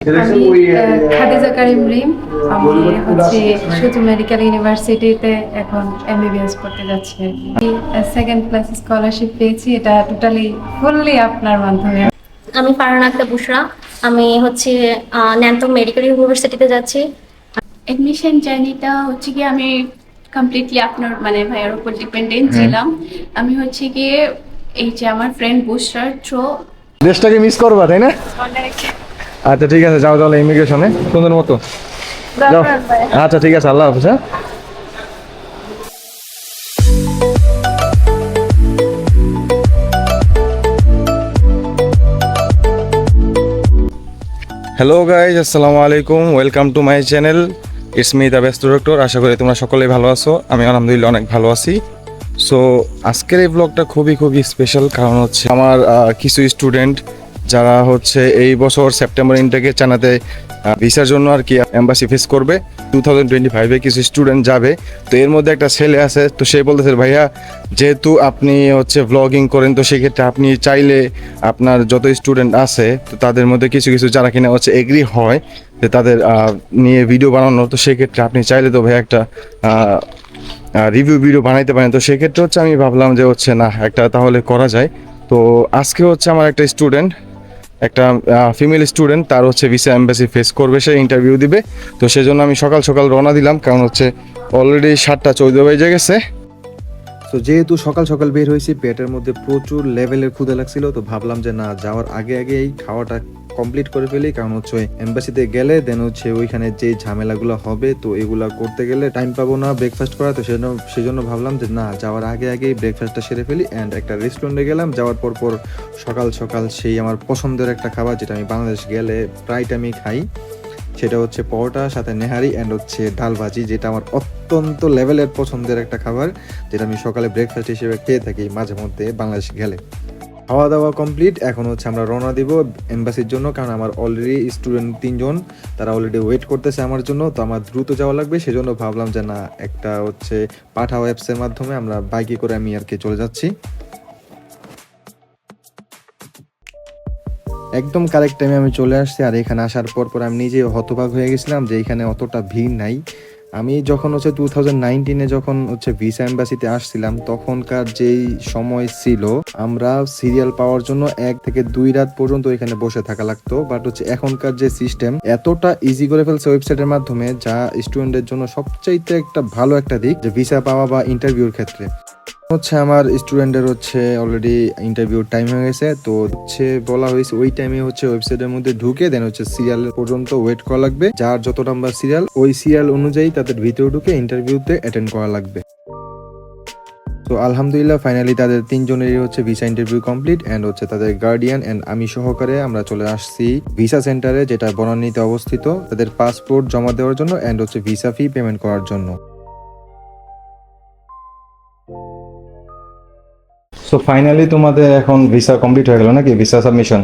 আমি খাদিজা কারিম রিম। আমি হচ্ছে সুতু মেডিকেল ইউনিভার্সিটিতে এখন এমবিবিএস করতে যাচ্ছি সেকেন্ড ক্লাস স্কলারশিপ পেয়েছি। এটা টোটালি ফুললি আপনার মাধ্যমে। আমি ফারহান আক্তার বুশরা। আমি হচ্ছে আহ, ন্যান্তং মেডিকেল ইউনিভার্সিটিতে যাচ্ছি। এডমিশন জার্নিটা হচ্ছে কি আমি কমপ্লিটলি আপনার মানে ভাইয়ের উপর ডিপেন্ডেন্ট ছিলাম। আমি হচ্ছে গিয়ে এই যে আমার ফ্রেন্ড বুস্টার থ্রো দেশটাকে মিস করবা তাই না? আচ্ছা ঠিক আছে যাও তাহলে ইমিগ্রেশনে সুন্দর মতো। যাও। আচ্ছা ঠিক আছে আল্লাহ হাফিজ হ্যাঁ? হ্যালো গাইজ আসসালামু আলাইকুম welcome to my channel it's me the best doctor আশা করি তোমরা সকলেই ভালো আছো আমি আলহামদুলিল্লাহ অনেক ভালো আছি। সো আজকের এই ব্লগটা খুবই খুবই স্পেশাল কারণ হচ্ছে আমার কিছু স্টুডেন্ট যারা হচ্ছে এই বছর সেপ্টেম্বর ইনটেকে চানাতে ভিসার জন্য আর কি এম্বাসি ফেস করবে। টু থাউজেন্ড টোয়েন্টি ফাইভে কিছু স্টুডেন্ট যাবে। তো এর মধ্যে একটা ছেলে আছে, তো সে বলতেছে, ভাইয়া, যেহেতু আপনি হচ্ছে ব্লগিং করেন, তো সেক্ষেত্রে আপনি চাইলে আপনার যত স্টুডেন্ট আছে, তো তাদের মধ্যে কিছু কিছু যারা কিনা হচ্ছে এগ্রি হয়, যে তাদের নিয়ে ভিডিও বানানো, তো সেক্ষেত্রে আপনি চাইলে তো ভাইয়া একটা রিভিউ ভিডিও বানাইতে পারেন। তো সেক্ষেত্রে হচ্ছে আমি ভাবলাম যে হচ্ছে, না, একটা তাহলে করা যায়। তো আজকে হচ্ছে আমার একটা স্টুডেন্ট একটা ফিমেল স্টুডেন্ট তার হচ্ছে ভিসা অ্যাম্বাসি ফেস করবে, সে ইন্টারভিউ দিবে। তো সেই জন্য আমি সকাল সকাল রওনা দিলাম, কারণ হচ্ছে অলরেডি সাতটা চৌদ্দ বেজে গেছে। তো যেহেতু সকাল সকাল বের হয়েছি, পেটের মধ্যে প্রচুর লেভেলের ক্ষুদা লাগছিল, তো ভাবলাম যে না, যাওয়ার আগে আগে এই খাওয়াটা কমপ্লিট করে ফেলি, কারণ হচ্ছে এম্বাসিতে গেলে দেন হচ্ছে ওইখানে যে ঝামেলাগুলো হবে, তো এগুলা করতে গেলে টাইম পাবো না ব্রেকফাস্ট করা তো সেজন্য সেজন্য ভাবলাম যে না, যাওয়ার আগে আগেই ব্রেকফাস্টটা সেরে ফেলি অ্যান্ড একটা রেস্টুরেন্টে গেলাম, যাওয়ার পর পর সকাল সকাল সেই আমার পছন্দের একটা খাবার, যেটা আমি বাংলাদেশ গেলে প্রায় টাইমই খাই, সেটা হচ্ছে পরোটা, সাথে নেহারি অ্যান্ড হচ্ছে ডাল ভাজি, যেটা আমার অত্যন্ত লেভেলের পছন্দের একটা খাবার, যেটা আমি সকালে ব্রেকফাস্ট হিসেবে খেয়ে থাকি মাঝে মধ্যে বাংলাদেশ গেলে। খাওয়া দাওয়া কমপ্লিট এখন হচ্ছে আমরা রওনা দিব এম্বাসির জন্য, কারণ আমার অলরেডি স্টুডেন্ট তিনজন, তারা অলরেডি ওয়েট করতেছে আমার জন্য, তো আমার দ্রুত যাওয়া লাগবে। সেজন্য ভাবলাম যে না, একটা হচ্ছে পাঠাও অ্যাপসের মাধ্যমে, আমরা বাইকে করে আমি আর কি চলে যাচ্ছি। একদম কারেক্ট টাইমে আমি চলে আসছি, আর এখানে আসার পর পর আমি নিজে হতবাক হয়ে গেছিলাম যে এখানে অতটা ভিড় নাই। আমি যখন হচ্ছে টু থাউজেন্ড নাইনটিনে যখন হচ্ছে ভিসা এম্বাসিতে আসছিলাম, তখনকার যেই সময় ছিল, আমরা সিরিয়াল পাওয়ার জন্য এক থেকে দুই রাত পর্যন্ত এখানে বসে থাকা লাগতো। বাট হচ্ছে এখনকার যে সিস্টেম এতটা ইজি করে ফেলছে ওয়েবসাইটের মাধ্যমে, যা স্টুডেন্টের জন্য সবচাইতে একটা ভালো একটা দিক, যে ভিসা পাওয়া বা ইন্টারভিউর ক্ষেত্রে। হচ্ছে আমার স্টুডেন্টের হচ্ছে অলরেডি ইন্টারভিউ টাইম হয়ে গেছে, তো হচ্ছে বলা হয়েছে ওই টাইমে হচ্ছে ওয়েবসাইটের মধ্যে ঢুকে দেন হচ্ছে সিরিয়াল পর্যন্ত ওয়েট করা লাগবে। যার যত নাম্বার সিরিয়াল ওই সিরিয়াল অনুযায়ী তাদের ভিতরে ঢুকে ইন্টারভিউতে অ্যাটেন্ড করা লাগবে। তো আলহামদুলিল্লাহ ফাইনালি তাদের তিনজনেরই হচ্ছে ভিসা ইন্টারভিউ কমপ্লিট এন্ড হচ্ছে তাদের গার্ডিয়ান এন্ড আমি সহকারে আমরা চলে আসছি ভিসা সেন্টারে যেটা বনানীতে অবস্থিত। তাদের পাসপোর্ট জমা দেওয়ার জন্য এন্ড হচ্ছে ভিসা ফি পেমেন্ট করার জন্য। সো ফাইনালি তোমাদের এখন ভিসা কমপ্লিট হয়ে গেল নাকি? ভিসা সাবমিশন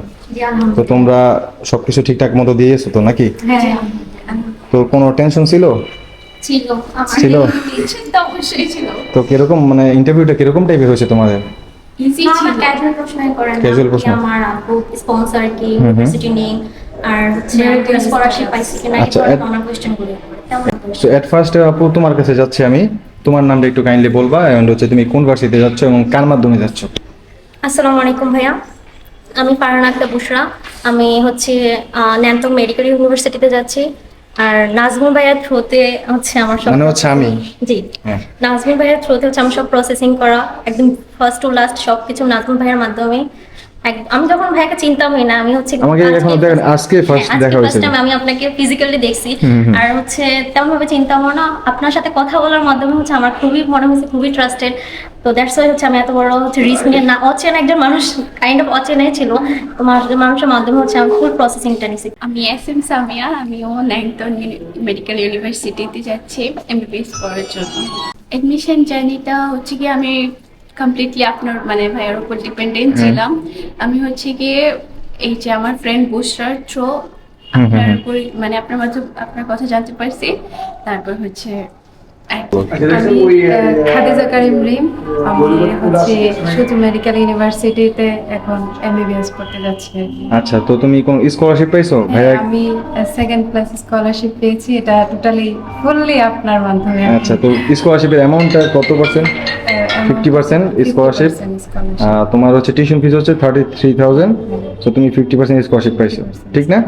তো তোমরা সবকিছু ঠিকঠাক মতো দিয়েছ তো নাকি? হ্যাঁ তো কোনো টেনশন ছিল? ছিল। আমার ছিল? টেনশন তো কীরকম মানে ইন্টারভিউটা কীরকম টাইপের হয়েছে তোমাদের? ক্যাজুয়াল প্রশ্ন। আমার আপু স্পন্সর কি? হুম হুম। ইউনিভার্সিটি নেম আর হচ্ছে স্কলারশিপ পাইছি কিনা আচ্ছা, এই ধরনের এট ফার্স্ট আপু তোমার কাছে যাচ্ছি আমি। তোমার নামটা একটু কাইন্ডলি বলবা এন্ড হচ্ছে তুমি কোন ভার্সিটিতে যাচ্ছ এবং কার মাধ্যমে যাচ্ছ? আসসালামু আলাইকুম ভাইয়া। আমি ফারহান আক্তার বুশরা। আমি হচ্ছে ন্যান্তং মেডিকেল ইউনিভার্সিটিতে যাচ্ছি। আর নাজমুল ভাইয়ার থ্রুতে হচ্ছে আমার সব মানে হচ্ছে আমি? জি। হ্যাঁ। নাজমুল ভাইয়ার থ্রুতে হচ্ছে আমার সব প্রসেসিং করা একদম ফার্স্ট টু লাস্ট সব কিছু নাজমুল ভাইয়ার মাধ্যমে। আমি যখন ভাইয়াকে চিন্তামই না আমি হচ্ছে আমাকে আজকে এখনও দেখেন, আজকে হ্যাঁ, দেখা হয়েছে। আমি আপনাকে ফিজিক্যালি দেখছি। আর হচ্ছে তেমন ভাবে চিন্তা না আপনার সাথে কথা বলার মাধ্যমে হচ্ছে আমার খুবই মনে হয়েছে খুবই ট্রাস্টেড তো দ্যাটস ওয়াই হচ্ছে আমি এত বড় হচ্ছে রিস্ক নিয়ে না অচেনা একজন মানুষ কাইন্ড অফ অচেনাই ছিল। তো মানুষ- মানুষের মাধ্যমে হচ্ছে আমি ফুল প্রসেসিংটা নিছি। আমি এস এম সামিয়া আমিও ন্যাংটন মেডিকেল ইউনিভার্সিটিতে যাচ্ছি এমবিবিএস করার জন্য। এডমিশন জার্নিটা হচ্ছে কি আমি কমপ্লিটলি আপনার মানে ভাইয়ের উপর ডিপেন্ডেন্ট ছিলাম। আমি হচ্ছে গিয়ে এই যে আমার ফ্রেন্ড বুস্টার থ্রো আপনার মানে আপনার মাঝে আপনার কথা জানতে পারছি। তারপর হচ্ছে আমি খাদিজা কারিম রিম। আমি হচ্ছে মেডিকেল ইউনিভার্সিটিতে এখন এমবিবিএস পড়তে যাচ্ছি আচ্ছা তো তুমি কোন স্কলারশিপ পাইছো? ভাইয়া হ্যাঁ, আমি সেকেন্ড ক্লাস স্কলারশিপ পেয়েছি। এটা টোটালি ফুললি আপনার মাধ্যমে আচ্ছা তো স্কলারশিপের অ্যামাউন্টটা কত পার্সেন্ট আহ, আমার 50% scholarship? 50% scholarship। তোমার হচ্ছে টিউশন ফিস হচ্ছে থার্টি থ্রি থাউজেন্ড তো তুমি ফিফটি পার্সেন্ট স্কলারশিপ পাইছো ঠিক না।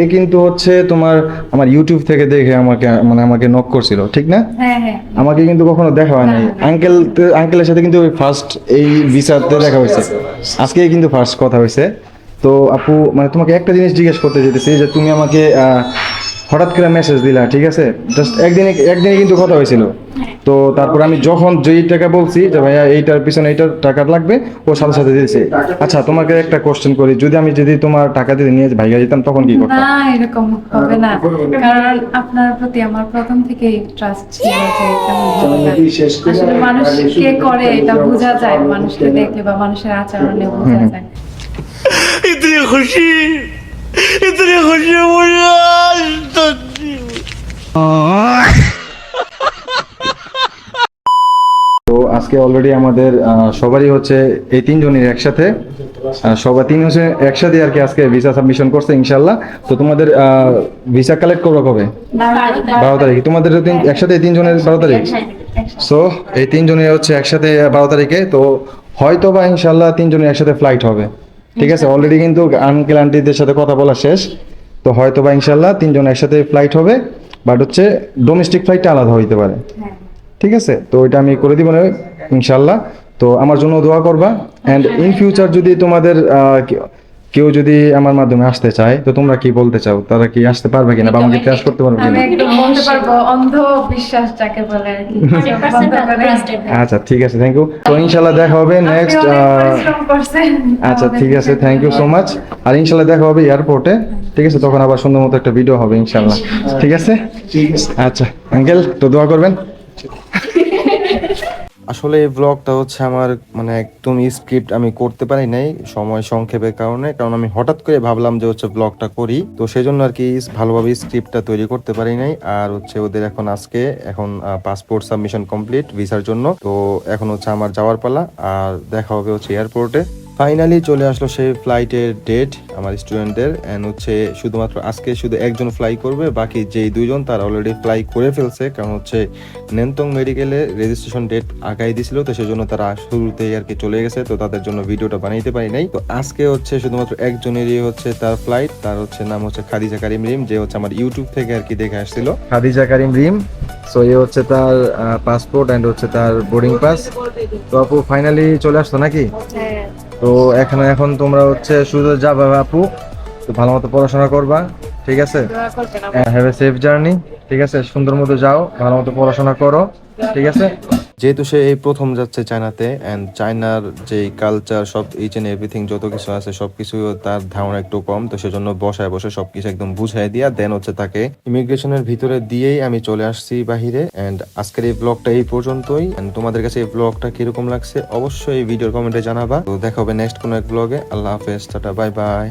এ কিন্তু হচ্ছে তোমার আমার ইউটিউব থেকে দেখে আমাকে মানে আমাকে নক করছিল ঠিক না হ্যাঁ হ্যাঁ আমাকে কিন্তু কখনো দেখা হয় নাই। আঙ্কেল আঙ্কেলের সাথে কিন্তু ফার্স্ট এই ভিসাতে দেখা হয়েছে আজকে কিন্তু ফার্স্ট কথা হয়েছে তো আপু মানে তোমাকে একটা জিনিস জিজ্ঞেস করতে যেতেছি যে তুমি আমাকে হঠাৎ করে মেসেজ দিলা ঠিক আছে? জাস্ট একদিনে একদিনে কিন্তু কথা হয়েছিল। তো তারপর আমি যখন যেই টাকা বলছি যে ভাইয়া এইটার পিছনে এইটার টাকা লাগবে ও সাথে সাথে দিয়েছে আচ্ছা তোমাকে একটা কোশ্চেন করি যদি আমি যদি তোমার টাকা দিয়ে নিয়ে ভাইয়া যেতাম তখন কি করতাম? না এরকম হবে না। কারণ আপনার প্রতি আমার প্রথম থেকেই ট্রাস্ট ছিল যে আসলে মানুষ কে করে এটা বোঝা যায়। মানুষকে দেখলে বা মানুষের আচরণে বোঝা যায়। এতে খুশি। Entre coño তো আজকে অলরেডি আমাদের সবারই হচ্ছে এই তিনজনের একসাথে। সবাই তিন হচ্ছে একসাথে আর কি আজকে ভিসা সাবমিশন করছে ইনশাল্লাহ তো তোমাদের ভিসা কালেক্ট করব কবে? বারো তারিখ। তোমাদের একসাথে এই তিনজনের বারো তারিখ? সো এই তিনজনের হচ্ছে একসাথে বারো তারিখে। তো হয়তো বা ইনশাল্লাহ তিনজনের একসাথে ফ্লাইট হবে। ঠিক আছে অলরেডি কিন্তু আঙ্কেল আন্টিদের সাথে কথা বলা শেষ। তো হয়তো বা ইনশাল্লাহ তিনজন একসাথে ফ্লাইট হবে বাট হচ্ছে ডোমেস্টিক ফ্লাইটটা আলাদা হইতে পারে। ঠিক আছে তো এটা আমি করে দিব না ইনশাল্লাহ তো আমার জন্য দোয়া করবা। অ্যান্ড ইন ফিউচার যদি তোমাদের কেউ যদি আমার মাধ্যমে আসতে চায় তো তোমরা কি বলতে চাও? তারা কি আসতে পারবে কিনা বা আমাকে ক্লাস করতে পারবে আমি কিনা একদম বলতে পারব অন্ধ বিশ্বাস যাকে বলে আর কি বন্ধ করে। ট্রাস্টেড আচ্ছা ঠিক আছে থ্যাংক ইউ তো ইনশাল্লাহ দেখা হবে নেক্সট আচ্ছা ঠিক আছে থ্যাংক ইউ সো মাচ আর ইনশাল্লাহ দেখা হবে এয়ারপোর্টে ঠিক আছে তখন আবার সুন্দর মতো একটা ভিডিও হবে ইনশাল্লাহ। ঠিক আছে? আচ্ছা আঙ্কেল তো দোয়া করবেন। আসলে এই ব্লগটা হচ্ছে আমার মানে একদম স্ক্রিপ্ট আমি করতে পারি নাই সময় সংক্ষেপের কারণে, কারণ আমি হঠাৎ করে ভাবলাম যে হচ্ছে ব্লগটা করি। তো সেই জন্য আর কি ভালোভাবে স্ক্রিপ্টটা তৈরি করতে পারি নাই। আর হচ্ছে ওদের এখন আজকে, এখন পাসপোর্ট সাবমিশন কমপ্লিট ভিসার জন্য। তো এখন হচ্ছে আমার যাওয়ার পালা, আর দেখা হবে হচ্ছে এয়ারপোর্টে ফাইনালি চলে আসলো সেই ফ্লাইটের ডেট আমার স্টুডেন্টদের অ্যান্ড হচ্ছে শুধুমাত্র আজকে শুধু একজন ফ্লাই করবে বাকি যেই দুজন তারা অলরেডি ফ্লাই করে ফেলছে কারণ হচ্ছে নেন্তং মেডিকেলে রেজিস্ট্রেশন ডেট আগাই দিছিল তো সেজন্য তারা শুরুতেই আর কি চলে গেছে তো তাদের জন্য ভিডিওটা বানাইতে পারি নাই। তো আজকে হচ্ছে শুধুমাত্র একজনেরই হচ্ছে তার ফ্লাইট তার হচ্ছে নাম হচ্ছে খাদিজা কারিম রিম যে হচ্ছে আমার ইউটিউব থেকে আর কি দেখে আসছিল। খাদিজা কারিম রিম সো এ হচ্ছে তার পাসপোর্ট অ্যান্ড হচ্ছে তার বোর্ডিং পাস তো আপু ফাইনালি চলে আসতো নাকি? তো এখানে এখন তোমরা হচ্ছে শুধু যাবে আপু তো ভালো মতো পড়াশোনা করবা ঠিক আছে? হ্যাভ এ সেফ জার্নি ঠিক আছে? সুন্দর মতো যাও ভালো মতো পড়াশোনা করো ঠিক আছে? যেহেতু সে এই প্রথম যাচ্ছে চায়নাতে অ্যান্ড চায়নার যে কালচার সব ইচ এন্ড এভরিথিং যত কিছু আছে সবকিছু তার ধারণা একটু কম, তো সেজন্য বসায় বসে সবকিছু একদম বুঝাই দিয়া দেন হচ্ছে তাকে ইমিগ্রেশনের ভিতরে দিয়েই আমি চলে আসছি বাহিরে। অ্যান্ড আজকের এই ব্লগটা এই পর্যন্তই। And তোমাদের কাছে এই ব্লগটা কীরকম লাগছে, অবশ্যই ভিডিওর কমেন্টে জানাবা। তো দেখা হবে নেক্সট কোনো এক ব্লগে আল্লাহ হাফেজ, টাটা বাই বাই